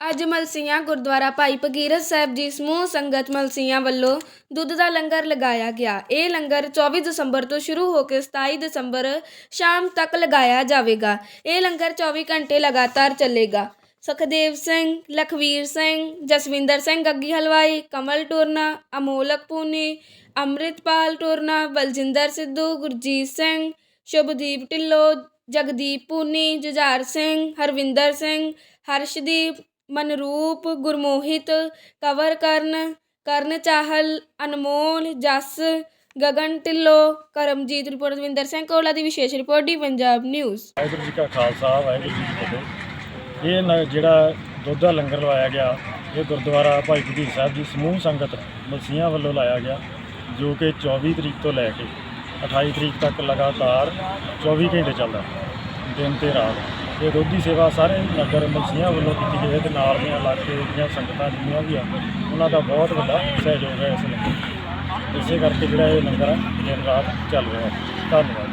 ਅੱਜ ਮਲਸੀਆਂ ਗੁਰਦੁਆਰਾ ਭਾਈ ਭਗੀਰਥ ਸਾਹਿਬ ਜੀ ਸਮੂਹ ਸੰਗਤ ਮਲਸੀਆਂ ਵੱਲੋਂ ਦੁੱਧ ਦਾ ਲੰਗਰ ਲਗਾਇਆ ਗਿਆ। ਇਹ ਲੰਗਰ 24 ਦਸੰਬਰ ਤੋਂ ਸ਼ੁਰੂ ਹੋ ਕੇ 27 ਦਸੰਬਰ ਸ਼ਾਮ ਤੱਕ ਲਗਾਇਆ ਜਾਵੇਗਾ। ਇਹ ਲੰਗਰ 24 ਘੰਟੇ ਲਗਾਤਾਰ ਚੱਲੇਗਾ। ਸੁਖਦੇਵ ਸਿੰਘ, ਲਖਵੀਰ ਸਿੰਘ, ਜਸਵਿੰਦਰ ਸਿੰਘ, ਗੱਗੀ ਹਲਵਾਈ, ਕਮਲ ਟੁਰਨਾ, ਅਮੋਲਕ ਪੂਨੀ, ਅੰਮ੍ਰਿਤਪਾਲ ਟੁਰਨਾ, ਬਲਜਿੰਦਰ ਸਿੱਧੂ, ਗੁਰਜੀਤ ਸਿੰਘ, ਸ਼ੁਭਦੀਪ ਢਿੱਲੋਂ, ਜਗਦੀਪ ਪੂਨੀ, ਜੁਝਾਰ ਸਿੰਘ, ਹਰਵਿੰਦਰ ਸਿੰਘ, ਹਰਸ਼ਦੀਪ ਮਨਰੂਪ, ਗੁਰਮੋਹਿਤ, ਕਵਰ ਕਰਨ ਕਰਨ ਚਾਹਲ, ਅਨਮੋਲ, ਜਸ, ਗਗਨ ਢਿੱਲੋਂ, ਕਰਮਜੀਤ ਰਿਪੋਰਟ ਦਵਿੰਦਰ ਸਿੰਘ ਕੋਲਾ ਦੀ ਵਿਸ਼ੇਸ਼ report the Punjab news. Waheguru ji ਕਾ ਖਾਲਸਾ, ਵਾਹਿਗੁਰੂ ਜੀ ਕੀ ਫਤਿਹ। ਇਹ ਨ- ਜਿਹੜਾ ਦੁੱਧ ਦਾ ਲੰਗਰ ਲਵਾਇਆ ਗਿਆ, ਇਹ ਗੁਰਦੁਆਰਾ ਭਾਈ ਬੁੱਢੀ ਸਾਹਿਬ ਜੀ ਸਮੂਹ ਸੰਗਤ ਮਸੀਹਾਂ ਵੱਲੋਂ ਲਾਇਆ ਗਿਆ, ਜੋ ਕਿ 24 ਤਰੀਕ ਤੋਂ ਲੈ ਕੇ 28 ਤਰੀਕ ਤੱਕ ਲਗਾਤਾਰ 24 ਘੰਟੇ ਚੱਲਦਾ, ਦਿਨ ਤੇ ਰਾਤ। ਇਹ ਦੁੱਧ ਸੇਵਾ ਸਾਰੇ ਨਗਰ ਮਸੀਆਂ ਵੱਲੋਂ ਕੀਤੀ ਜਾਵੇ ਹੈ ਤੇ ਨਾਲ ਦੀਆਂ ਇਲਾਕੇ ਦੀਆਂ ਸੰਗਤਾਂ ਜਿੰਨੀਆਂ ਵੀ ਆ, ਉਹਨਾਂ ਦਾ ਬਹੁਤ ਵੱਡਾ ਸਹਿਯੋਗ ਹੈ ਇਸ ਲੰਗਰ ਇਸੇ ਕਰਕੇ ਜਿਹੜਾ ਇਹ ਲੰਗਰ ਆ, ਦਿਨ ਰਾਤ ਚੱਲ ਰਿਹਾ ਧੰਨਵਾਦ।